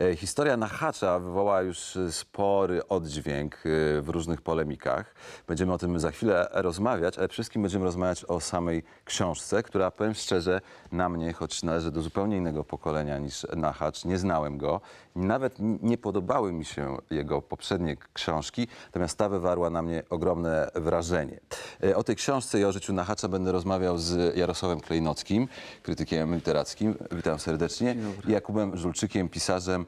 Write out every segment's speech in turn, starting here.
E, Historia Nachacza wywołała już spory oddźwięk e, w różnych polemikach. Będziemy o tym za chwilę rozmawiać, ale wszystkim będziemy rozmawiać o samej książce, która powiem szczerze, na mnie, choć należy do zupełnie innego pokolenia niż Nachacz, nie znałem go, nawet nie podobały mi się jego poprzednie książki, natomiast ta wywarła na mnie ogromne wrażenie. E, O tej książce i o życiu Nachacza będę rozmawiał z Jarosławem Klejnockim, krytykiem literackim. Witam serdecznie. I Jakubem Żulczykiem, pisarzem,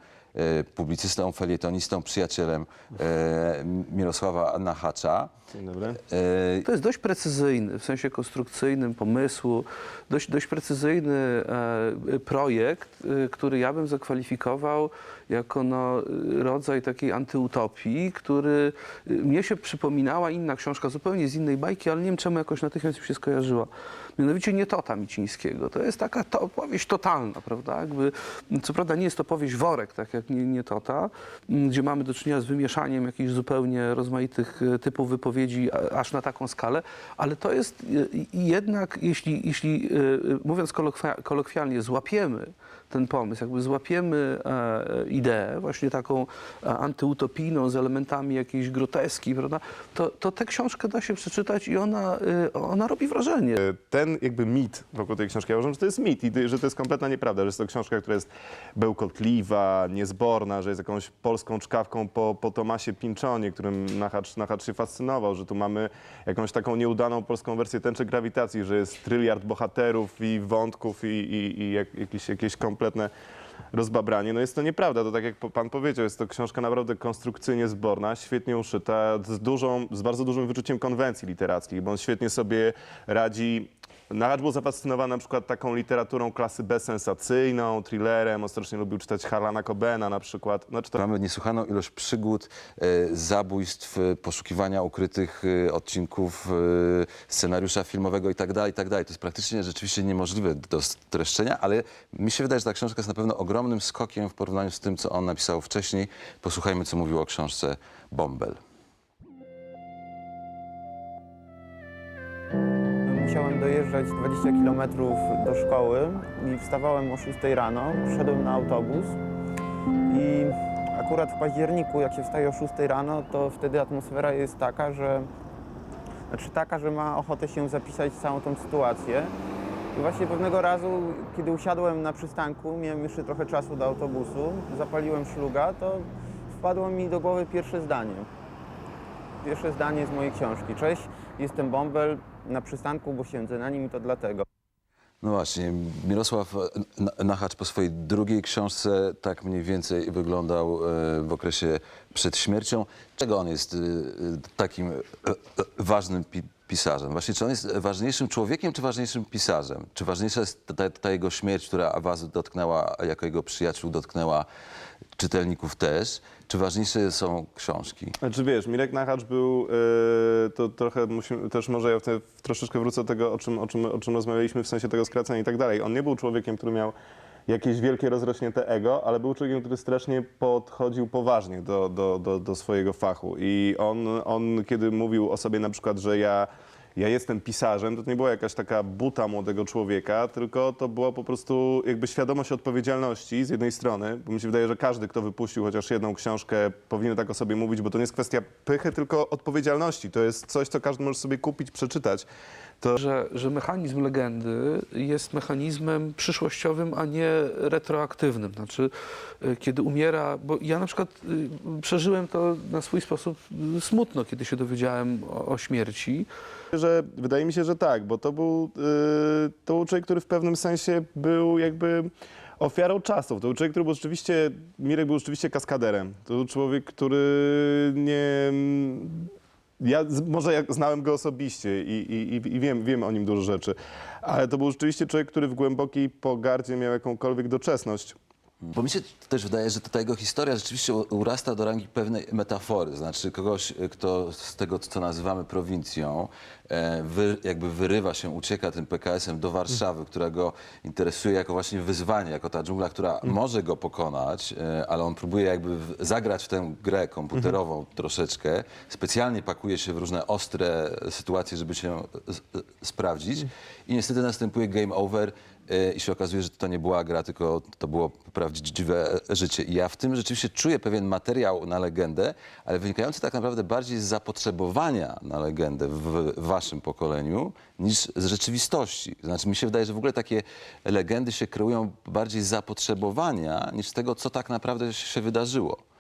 publicystą, felietonistą, przyjacielem e, Mirosława Nachacza. Dzień dobry. E, To jest dość precyzyjny, w sensie konstrukcyjnym pomysłu, dość, dość precyzyjny e, projekt, e, który ja bym zakwalifikował jako no, rodzaj takiej antyutopii, który e, mnie się przypominała inna książka, zupełnie z innej bajki, ale nie wiem czemu jakoś natychmiast mi się skojarzyła. Mianowicie Nietota Micińskiego. To jest taka to, powieść totalna, prawda? Jakby, co prawda nie jest to powieść worek, tak jak nie, Nietota, m, gdzie mamy do czynienia z wymieszaniem jakichś zupełnie rozmaitych e, typów wypowiedzi aż na taką skalę, ale to jest e, jednak, jeśli, jeśli e, mówiąc kolokwialnie, złapiemy ten pomysł, jakby złapiemy e, e, ideę, właśnie taką e, antyutopijną, z elementami jakiejś groteski, prawda, to, to tę książkę da się przeczytać i ona, e, ona robi wrażenie. Ten jakby mit wokół tej książki, ja uważam, że to jest mit i że to jest kompletna nieprawda, że jest to książka, która jest bełkotliwa, niezborna, że jest jakąś polską czkawką po, po Tomasie Pinczonie, którym Nachacz, Nachacz się fascynował, że tu mamy jakąś taką nieudaną polską wersję tęczy grawitacji, że jest tryliard bohaterów i wątków i, i, i jak, jakieś, jakieś kompletne rozbabranie. No jest to nieprawda, to tak jak pan powiedział, jest to książka naprawdę konstrukcyjnie zborna, świetnie uszyta, z, dużą, z bardzo dużym wyczuciem konwencji literackich, bo on świetnie sobie radzi. Nachacz był zafascynowany na przykład taką literaturą klasy bezsensacyjną, thrillerem, ostatecznie lubił czytać Harlana Cobena na przykład. Znaczy to Mamy niesłychaną ilość przygód, e, zabójstw, e, poszukiwania ukrytych e, odcinków e, scenariusza filmowego i tak dalej, i tak. To jest praktycznie rzeczywiście niemożliwe do streszczenia, ale mi się wydaje, że ta książka jest na pewno ogromnym skokiem w porównaniu z tym, co on napisał wcześniej. Posłuchajmy, co mówił o książce Bombel. Musiałem dojeżdżać 20 km do szkoły i wstawałem o 6 rano, szedłem na autobus i akurat w październiku, jak się wstaje o 6 rano, to wtedy atmosfera jest taka, że znaczy taka, że ma ochotę się zapisać całą tą sytuację. I właśnie pewnego razu, kiedy usiadłem na przystanku, miałem jeszcze trochę czasu do autobusu, zapaliłem szluga, to wpadło mi do głowy pierwsze zdanie. Pierwsze zdanie z mojej książki. Cześć, jestem Bąbel, na przystanku, bo siedzę na nim i to dlatego. No właśnie, Mirosław N- Nachacz po swojej drugiej książce tak mniej więcej wyglądał e, w okresie przed śmiercią. Czego on jest e, e, takim e, e, ważnym pi pisarzem? Właśnie, czy on jest ważniejszym człowiekiem, czy ważniejszym pisarzem? Czy ważniejsza jest ta, ta jego śmierć, która was dotknęła, jako jego przyjaciół dotknęła czytelników też? Czy ważniejsze są książki? Znaczy wiesz, Mirek Nachacz był, e, to trochę musimy, też może ja wtedy troszeczkę wrócę do tego, o czym, o, czym, o czym rozmawialiśmy w sensie tego skracania i tak dalej. On nie był człowiekiem, który miał jakieś wielkie rozrośnięte ego, ale był człowiekiem, który strasznie podchodził poważnie do, do, do, do swojego fachu. I on, on, kiedy mówił o sobie na przykład, że ja ja jestem pisarzem, to nie była jakaś taka buta młodego człowieka, tylko to była po prostu jakby świadomość odpowiedzialności z jednej strony, bo mi się wydaje, że każdy, kto wypuścił chociaż jedną książkę, powinien tak o sobie mówić, bo to nie jest kwestia pychy, tylko odpowiedzialności. To jest coś, co każdy może sobie kupić, przeczytać. To że, że mechanizm legendy jest mechanizmem przyszłościowym, a nie retroaktywnym. Znaczy, y, kiedy umiera, bo ja na przykład y, przeżyłem to na swój sposób y, smutno, kiedy się dowiedziałem o, o śmierci. Że wydaje mi się, że tak, bo to był, yy, to był człowiek, który w pewnym sensie był jakby ofiarą czasów. To był człowiek, który był rzeczywiście, Mirek był rzeczywiście kaskaderem. To był człowiek, który nie... Ja z- może jak znałem go osobiście i, i, i- i wiem, wiem o nim dużo rzeczy, ale to był rzeczywiście człowiek, który w głębokiej pogardzie miał jakąkolwiek doczesność. Bo mi się też wydaje, że ta jego historia rzeczywiście urasta do rangi pewnej metafory. Znaczy kogoś, e, kto z tego, co nazywamy prowincją, e, wy, jakby wyrywa się, ucieka tym PKS-em do Warszawy, która go interesuje jako właśnie wyzwanie, jako ta dżungla, która może go pokonać, e, ale on próbuje jakby zagrać w tę grę komputerową troszeczkę. Specjalnie pakuje się w różne ostre sytuacje, żeby się sprawdzić. I niestety następuje game over i się okazuje, że to nie była gra, tylko to było prawdziwe życie. I ja w tym rzeczywiście czuję pewien materiał na legendę, ale wynikający tak naprawdę bardziej z zapotrzebowania na legendę w waszym pokoleniu niż z rzeczywistości. Znaczy mi się wydaje, że w ogóle takie legendy się kreują bardziej z zapotrzebowania niż z tego, co tak naprawdę się wydarzyło.